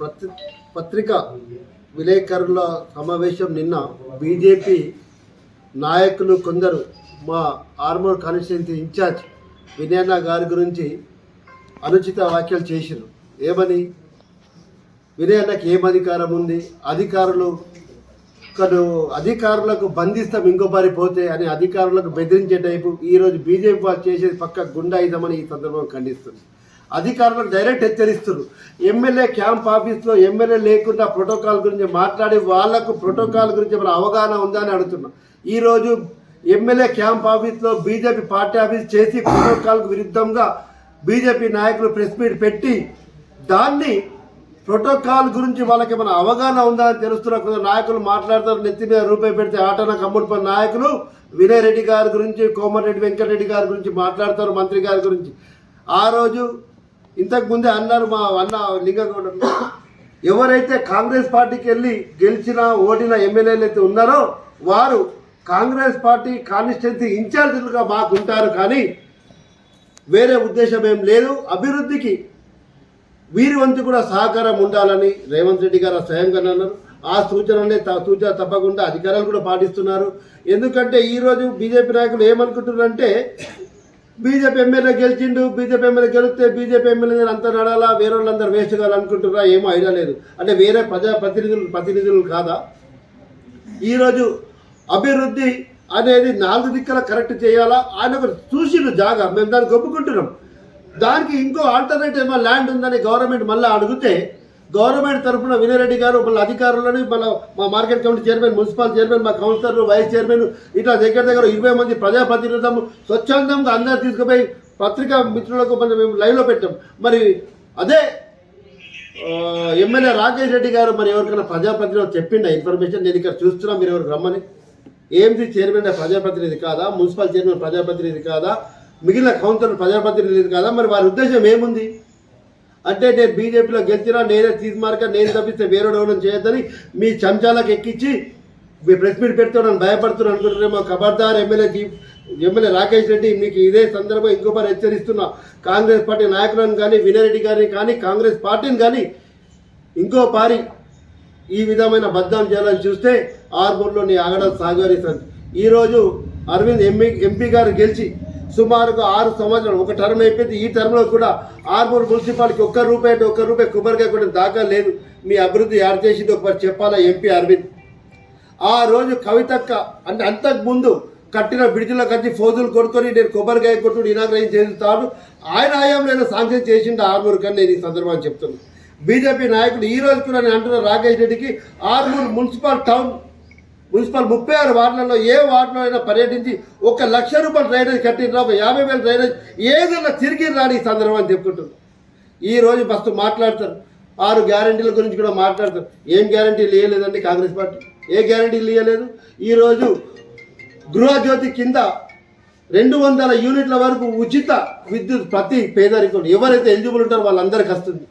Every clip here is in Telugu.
పత్రి పత్రిక విలేకరుల సమావేశం నిన్న బీజేపీ నాయకులు కొందరు మా ఆర్మూర్ కాన్స్టిట్యున్సీ ఇన్ఛార్జ్ వినయన్న గారి గురించి అనుచిత వ్యాఖ్యలు చేసిరు ఏమని? వినయన్నకి ఏం అధికారం ఉంది? అధికారులు కను అధికారులకు బంధిస్తాం ఇంకో పోతే అని అధికారులకు బెదిరించే టైపు ఈరోజు బీజేపీ వాళ్ళు చేసేది పక్క గుండాయిజమని ఈ సందర్భంగా ఖండిస్తుంది. అధికారులకు డైరెక్ట్ హెచ్చరిస్తున్నారు. ఎమ్మెల్యే క్యాంప్ ఆఫీస్లో ఎమ్మెల్యే లేకుండా ప్రోటోకాల్ గురించి మాట్లాడి వాళ్ళకు ప్రోటోకాల్ గురించి మన అవగాహన ఉందా అని అడుగుతున్నాం. ఈరోజు ఎమ్మెల్యే క్యాంప్ ఆఫీస్లో బీజేపీ పార్టీ ఆఫీస్ చేసి ప్రోటోకాల్కు విరుద్ధంగా బీజేపీ నాయకులు ప్రెస్ మీట్ పెట్టి దాన్ని ప్రోటోకాల్ గురించి వాళ్ళకి ఏమైనా అవగాహన ఉందా అని తెలుస్తున్న. కొందరు నాయకులు మాట్లాడతారు నెత్తి మీద రూపాయి పెడితే ఆటన కమ్ముడిపోయిన నాయకులు. వినయ్ రెడ్డి గారి గురించి కోమరెడ్డి వెంకటరెడ్డి గారి గురించి మాట్లాడతారు మంత్రి గారి గురించి. ఆ రోజు ఇంతకు ముందే అన్నారు మా అన్న లింగగౌడ ఎవరైతే కాంగ్రెస్ పార్టీకి వెళ్ళి గెలిచిన ఓడిన ఎమ్మెల్యేలు అయితే ఉన్నారో వారు కాంగ్రెస్ పార్టీ కాన్స్టిట్యున్సీ ఇన్ఛార్జీలుగా మాకు ఉంటారు కానీ వేరే ఉద్దేశం ఏం లేదు. అభివృద్ధికి వీరి వంతు కూడా సహకారం ఉండాలని రేవంత్ రెడ్డి గారు స్వయంగా అన్నారు. ఆ సూచనలే త- సూచన తప్పకుండా అధికారులు కూడా పాటిస్తున్నారు. ఎందుకంటే ఈరోజు బీజేపీ నాయకులు ఏమనుకుంటున్నారంటే బీజేపీ ఎమ్మెల్యే గెలిచిండు బీజేపీ ఎమ్మెల్యే గెలిస్తే బీజేపీ ఎమ్మెల్యే అంతా నడాలా వేరే వాళ్ళందరూ వేస్ట్ కావాలనుకుంటున్నారా ఏమో ఐడియా లేదు. అంటే వేరే ప్రజా ప్రతినిధులు ప్రతినిధులు కాదా? ఈరోజు అభివృద్ధి అనేది నాలుగు దిక్కల కరెక్ట్ చేయాలా? ఆయన ఒక చూసిండు జాగా మేము దాన్ని ఒప్పుకుంటున్నాం దానికి ఇంకో ఆల్టర్నేటివ్ ఏమో ల్యాండ్ ఉందని గవర్నమెంట్ మళ్ళీ అడిగితే గవర్నమెంట్ తరఫున వినయరెడ్డి గారు మళ్ళీ అధికారులని మళ్ళీ మా market committee chairman municipal chairman మా కౌన్సిలర్లు వైస్ చైర్మన్ ఇట్లా దగ్గర దగ్గర ఇరవై మంది ప్రజాప్రతినిధులు స్వచ్ఛందంగా అందరు తీసుకుపోయి పత్రికా మిత్రులకు మనం మేము లైవ్లో పెట్టాం. మరి అదే ఎమ్మెల్యే రాకేష్ రెడ్డి గారు మరి ఎవరికైనా ప్రజాప్రతినిధి చెప్పిండ ఇన్ఫర్మేషన్? నేను ఇక్కడ చూస్తున్నా మీరు ఎవరికి రమ్మని. ఏంది చైర్మన్ ప్రజాప్రతినిధి కాదా? మున్సిపల్ చైర్మన్ ప్రజాప్రతినిధి కాదా? మిగిలిన కౌన్సిలర్ ప్రజాప్రతినిధి కాదా? మరి వారి ఉద్దేశం ఏముంది? అంటే నేను బీజేపీలో గెలిచినా నేనే తీసుమార్క నేను తప్పిస్తే వేరే డెవలప్ చేయొద్దని మీ చంచాలకు ఎక్కించి మీ ప్రెస్ మీట్ పెడితే నన్ను భయపడుతున్నారు అనుకుంటున్నారేమో ఖబర్దార్ ఎమ్మెల్యే జీ ఎమ్మెల్యే రాకేష్ రెడ్డి మీకు ఇదే సందర్భం ఇంకోసారి హెచ్చరిస్తున్నా. కాంగ్రెస్ పార్టీ నాయకులను కానీ వినయరెడ్డి గారిని కానీ కాంగ్రెస్ పార్టీని కానీ ఇంకో పారి ఈ విధమైన బద్నాం చేయాలని చూస్తే ఆర్మూర్లో నీ ఆగడం సాగరిస్తుంది. ఈరోజు అరవింద్ ఎంపీ ఎంపీ గారు గెలిచి సుమారుగా ఆరు సంవత్సరాలు ఒక టర్మ్ అయిపోయింది. ఈ టర్మ్లో కూడా ఆర్మూర్ మున్సిపాలిటీకి ఒక్క రూపాయి అంటే ఒక్క రూపాయి కొబ్బరికాయ కూడా దాకా లేదు. మీ అభివృద్ధి యాడ్ చేసింది ఒకసారి చెప్పాలా ఎంపీ అరవింద్ ఆ రోజు కవితక్క అంటే అంతకు ముందు కట్టిన బ్రిడ్జ్లో కట్టి ఫోజులు కొట్టుకొని నేను కొబ్బరికాయ కొట్టుడు ఇనాగ్రహం చేస్తాను ఆయన హయాంలో నేను శాంక్షన్ చేసిండు ఆర్మూర్ కానీ నేను ఈ సందర్భాన్ని చెప్తున్నాను బీజేపీ నాయకులు ఈ రోజు కూడా నేను అంటున్న రాకేష్ రెడ్డికి ఆర్మూర్ మున్సిపల్ టౌన్ మున్సిపల్ ముప్పై ఆరు వార్డులలో ఏ వార్డులో అయినా పర్యటించి ఒక లక్ష రూపాయలు డ్రైనేజ్ కట్టిన ఒక యాభై వేల డ్రైనేజ్ ఏదైనా తిరిగి రాని ఈ అని చెప్పుకుంటున్నాం. ఈ రోజు ఫస్ట్ మాట్లాడతారు. ఆరు గ్యారంటీల గురించి కూడా మాట్లాడతారు. ఏం గ్యారంటీలు ఇవ్వలేదండి కాంగ్రెస్ పార్టీ. ఏ గ్యారంటీలు ఇవ్వలేదు ఈరోజు గృహజ్యోతి కింద రెండు వందల యూనిట్ల వరకు ఉచిత విద్యుత్ ప్రతి పేదరికం ఎవరైతే ఎలిజిబుల్ ఉంటారో వాళ్ళందరికీ వస్తుంది.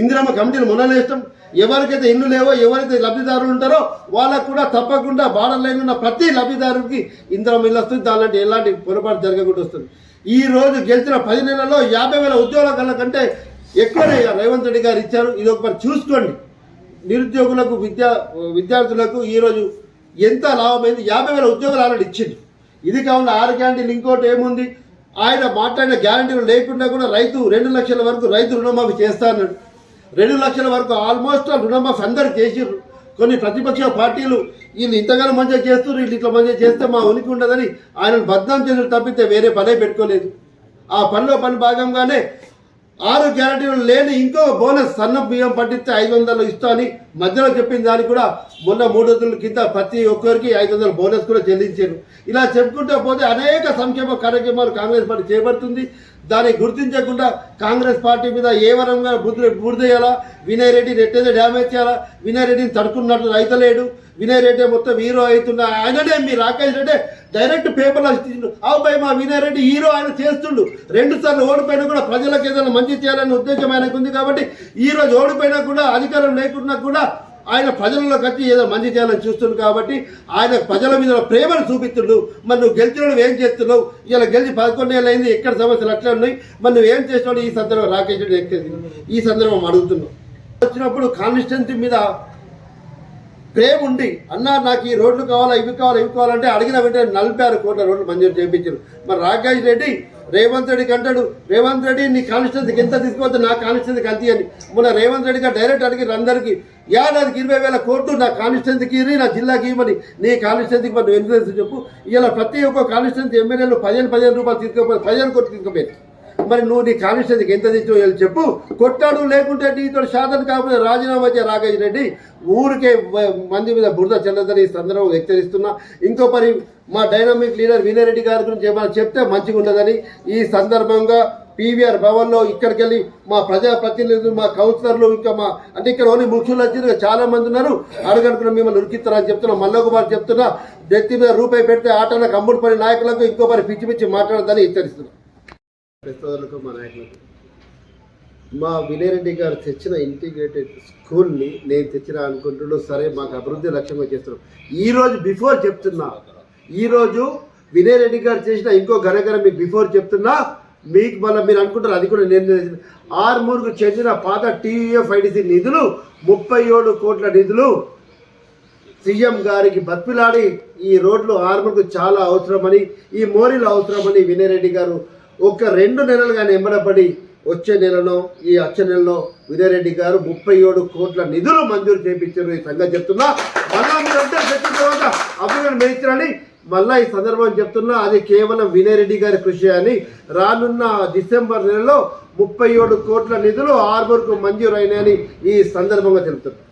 ఇందిరమ్మ కమిటీలు మొన్నలేస్తాం ఎవరికైతే ఇల్లు లేవో ఎవరైతే లబ్ధిదారులు ఉంటారో వాళ్ళకు కూడా తప్పకుండా బార్డర్ లైన్ ఉన్న ప్రతి లబ్ధిదారుడికి ఇందిరమ్మ ఇల్లు వస్తుంది. దానిలాంటి ఎలాంటి పొరపాటు జరగకుండా వస్తుంది. ఈ రోజు గెలిచిన పది నెలల్లో యాభై వేల ఉద్యోగాల కంటే ఎక్కువనే రేవంత్ రెడ్డి గారు ఇచ్చారు. ఇది ఒకసారి చూసుకోండి. నిరుద్యోగులకు విద్యా విద్యార్థులకు ఈరోజు ఎంత లాభమైంది? యాభై వేల ఉద్యోగాలు ఆల్రెడీ ఇచ్చింది. ఇది కాకుండా ఆరు గ్యారంటీలు ఇంకోటి ఏముంది? ఆయన మాట్లాడిన గ్యారంటీలు లేకుండా కూడా రైతు రెండు లక్షల వరకు రైతు రుణమాఫీ చేస్తానన్నాడు రెండు లక్షల వరకు ఆల్మోస్ట్ రుణమాఫీ అందరు చేసిర్రు కొన్ని ప్రతిపక్ష పార్టీలు వీళ్ళు ఇంతగానో మంచిగా చేస్తారు వీళ్ళు ఇట్లా మంచిగా చేస్తే మా ఉనికి ఉండదని ఆయనను బద్నాం చేసి తప్పితే వేరే పనే పెట్టుకోలేదు. ఆ పనిలో పని భాగంగానే ఆరు గ్యారంటీలు లేని ఇంకో బోనస్ సన్న బియ్యం పట్టిస్తే ఐదు వందలు ఇస్తా అని మధ్యలో చెప్పిన దానికి కూడా మొన్న మూడు రోజుల కింద ప్రతి ఒక్కరికి ఐదు వందల బోనస్ కూడా చెల్లించారు. ఇలా చెప్పుకుంటూ పోతే అనేక సంక్షేమ కార్యక్రమాలు కాంగ్రెస్ పార్టీ చేపడుతుంది. దాన్ని గుర్తించకుండా కాంగ్రెస్ పార్టీ మీద ఏ వరంగా బుద్ధి బుడిదేయాలా వినయ్ రెడ్డి నెట్టేదో డ్యామేజ్ చేయాలా? వినయ్ రెడ్డిని తడుకున్నట్టు రైతలేడు వినయ్ రెడ్డి మొత్తం హీరో అవుతున్నా ఆయననే మీ రాకేష్ రెడ్డి డైరెక్ట్ పేపర్లో ఇచ్చిండు. అవు భయ్ మా వినయ్ రెడ్డి హీరో ఆయన చేస్తుండు. రెండు సార్లు ఓడిపోయినా కూడా ప్రజలకు ఏదైనా మంచి చేయాలనే ఉద్దేశం ఆయనకు ఉంది కాబట్టి ఈ రోజు ఓడిపోయినా కూడా అధికారం లేకున్నా కూడా ఆయన ప్రజలలో వచ్చి ఏదో మంచి చేయాలని చూస్తుంది కాబట్టి ఆయన ప్రజల మీద ప్రేమను చూపిస్తుండు. మరి నువ్వు గెలిచిన ఏం చేస్తున్నావు? ఇలా గెలిచి పదకొండు ఏళ్ళు అయింది ఎక్కడ సమస్యలు అట్లా ఉన్నాయి. మరి నువ్వు ఏం చేసినావు? ఈ సందర్భం రాకేష్ రెడ్డి ఈ సందర్భం అడుగుతున్నావు వచ్చినప్పుడు కాన్స్టిట్యున్సీ మీద ప్రేమ ఉండి అన్న నాకు ఈ రోడ్లు కావాలా ఇవి కావాలా ఇవి కావాలంటే అడిగిన వెంటనే నలభై ఆరు కోట్ల రోడ్లు మంజూరు చేయించారు. మరి రాకేష్ రెడ్డి రేవంత్ రెడ్డికి అంటాడు రేవంత్ రెడ్డి నీ కాన్స్టిట్యున్సీకి ఎంత తీసుకోవద్దు నా కాన్స్టిట్యున్సీకి అంతే అని మొన్న రేవంత్ రెడ్డి గారు డైరెక్ట్ అడిగి అందరికీ ఏడాదికి ఇరవై వేల కోట్లు నా కాన్స్టిట్యున్సీకి ఇరి నా జిల్లాకి ఇవ్వమని నీ కాన్స్టిట్యున్సీకి మరి ఎంత చెప్పు? ఇలా ప్రతి ఒక్క కాన్స్టిట్యున్సీ ఎమ్మెల్యేలు పదిహేను పదిహేను రూపాయలు తీసుకుపోయి పదిహేను కోట్లు తీసుకుపోయారు మరి నువ్వు నీ కాన్స్టిట్యున్సీకి ఎంత తెచ్చుకోవాలి చెప్పు. కొట్టాడు లేకుంటే నీతో సాధన కాకపోతే రాజీనామా చే రాఘేష్ రెడ్డి. ఊరికే మంది మీద బురద చెల్లదని ఈ సందర్భంగా హెచ్చరిస్తున్నా ఇంకో పరి మా డైనామిక్ లీడర్ వినయరెడ్డి గారి గురించి ఏమైనా చెప్తే మంచిగా ఉండదని ఈ సందర్భంగా పీవీఆర్ భవన్లో ఇక్కడికి వెళ్ళి మా ప్రజాప్రతినిధులు మా కౌన్సిలర్లు ఇంకా మా అంటే ఇక్కడ ఓన్లీ ముఖ్యులు వచ్చి చాలా మంది ఉన్నారు. అడగడుకున్న మిమ్మల్ని ఉరికిస్తారని చెప్తున్నా మల్లకుమార్ చెప్తున్నా. నెత్తి మీద రూపాయి పెడితే ఆటలకు అమ్ముడుపడి నాయకులకు ఇంకో పరి పిచ్చి పిచ్చి మాట్లాడదని హెచ్చరిస్తున్నా. మా నాయకులకు. మా వినయరెడ్డి గారు తెచ్చిన ఇంటిగ్రేటెడ్ స్కూల్ని నేను తెచ్చిన అనుకుంటున్నాను. సరే మాకు అభివృద్ధి లక్ష్యంగా చేస్తున్నాం. ఈరోజు బిఫోర్ చెప్తున్నా ఈరోజు వినయరెడ్డి గారు చేసిన ఇంకో ఘనఘన మీకు బిఫోర్ చెప్తున్నా మీకు మళ్ళీ మీరు అనుకుంటారు అది కూడా నేను ఆర్మూర్కు చెందిన పాత టీయూఎఫ్ ఐడిసి నిధులు ముప్పై ఏడు కోట్ల నిధులు సీఎం గారికి బతిలాడి ఈ రోడ్లు ఆర్మూర్కు చాలా అవసరమని ఈ మోరీలు అవసరమని వినయరెడ్డి గారు ఒక రెండు నెలలుగా ఎంబడపడి వచ్చే నెలలో ఈ వచ్చే నెలలో విజయరెడ్డి గారు ముప్పై ఏడు కోట్ల నిధులు మంజూరు చేయించారు ఈ సంగతి చెప్తున్నా. మళ్ళా మీరు అంటే చెప్పిన తర్వాత అభివృద్ధి మేయించారని మళ్ళా ఈ సందర్భం చెప్తున్నా. అది కేవలం వినయరెడ్డి గారి కృషి అని. రానున్న డిసెంబర్ నెలలో ముప్పై ఏడు కోట్ల నిధులు ఆర్బర్కు మంజూరు అయినాయని ఈ సందర్భంగా తెలుపుతున్నారు